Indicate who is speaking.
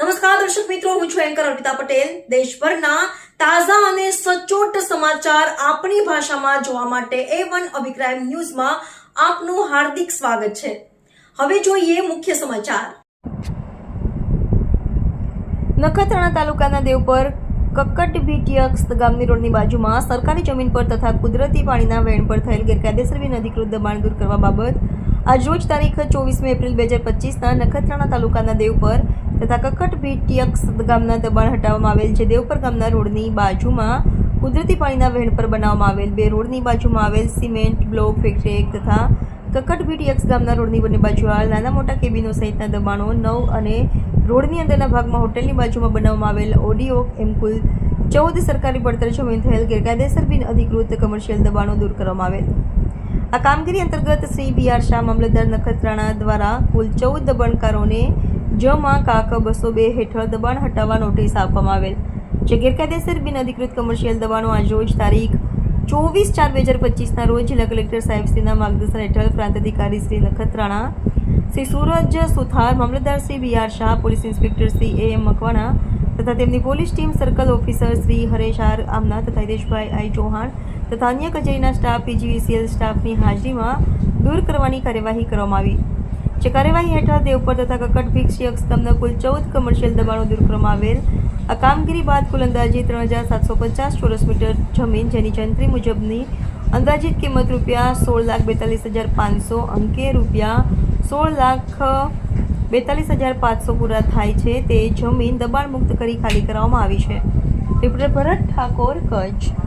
Speaker 1: નમસ્કાર, દર્શક મિત્રો, હું છું એન્કર અર્પિતા પટેલ. દેશભરના તાજા અને સચોટ સમાચાર આપણી ભાષામાં જોવા માટે એ વન અભિપ્રાય ન્યૂઝમાં આપનું હાર્દિક સ્વાગત છે. હવે જોઈએ મુખ્ય સમાચાર. નખત્રાણા તાલુકાના દેવપર કક્કટ ભીટિયક્ષ ગામની રોડની બાજુમાં સરકારી જમીન પર તથા કુદરતી પાણીના વેણ પર થયેલ ગેરકાયદેસર બિન અધિકૃત દબાણ દૂર કરવા બાબત આજરોજ તારીખ ચોવીસમી એપ્રિલ બે હજાર પચીસના નખત્રાણા તાલુકાના દેવપર તથા કક્કટ ભીટિયક્ષ ગામના દબાણ હટાવવામાં આવેલ છે. દેવપર ગામના રોડની બાજુમાં કુદરતી પાણીના વહેણ પર બનાવવામાં આવેલ બે રોડની બાજુમાં આવેલ સિમેન્ટ બ્લોક, ફેક્ટરી તથા કક્કટ ભીટિયક્સ ગામના રોડની બંને બાજુ આવેલ નાના મોટા કેબિનો સહિતના દબાણો નવ અને રોડની અંદરના ભાગમાં હોટલની બાજુમાં બનાવવામાં આવેલ ઓડિયો એમ કુલ ચૌદ સરકારી પડતર જમીન થયેલ ગેરકાયદેસર બિન અધિકૃત કમર્શિયલ દબાણો દૂર કરવામાં આવેલ. આ કામગીરી અંતર્ગત શ્રી બી આર શાહ મામલતદાર નખત્રાણા દ્વારા કુલ ચૌદ દબાણકારોને જમાં કાક બસો બે હેઠળ દબાણ હટાવવા નોટિસ આપવામાં આવેલ. જે ગેરકાયદેસર બિન અધિકૃત કમર્શિયલ દબાણો આજરોજ તારીખ ચોવીસ ચાર બે હજાર પચીસના રોજ જિલ્લા કલેક્ટર સાહેબશ્રીના માર્ગદર્શન હેઠળ પ્રાંત અધિકારી શ્રી નખત્રાણા, શ્રી સુરજ સુથાર, મામલતદાર Shri B R Shah, police inspector Shri A M Makwana તથા તેમની police team circle officer Shri Haresh R Aamna તથા હિતેશભાઈ આઈ ચૌહાણ તથા અન્ય કચેરીના સ્ટાફ પીજીવીસીએલ સ્ટાફની હાજરીમાં દૂર કરવાની કાર્યવાહી કરવામાં આવી. જે કાર્યવાહી હેઠળ દેવપર તથા કકટ ભીક્ષ યક્ષતમના કુલ ચૌદ કમર્શિયલ દબાણો દૂર કરવામાં આવેલ. આ કામગીરી બાદ કુલ અંદાજે ત્રણ હજાર સાતસો પચાસ ચોરસ મીટર જમીન જેની જંત્રી મુજબની અંદાજિત કિંમત રૂપિયા સોળ લાખ બેતાલીસ હજાર પાંચસો અંકે રૂપિયા સોળ લાખ બેતાલીસ હજાર પાંચસો પૂરા થાય છે. તે જમીન દબાણ મુક્ત કરી ખાલી કરવામાં આવી છે. રિપોર્ટર ભરત ઠાકોર, કચ્છ.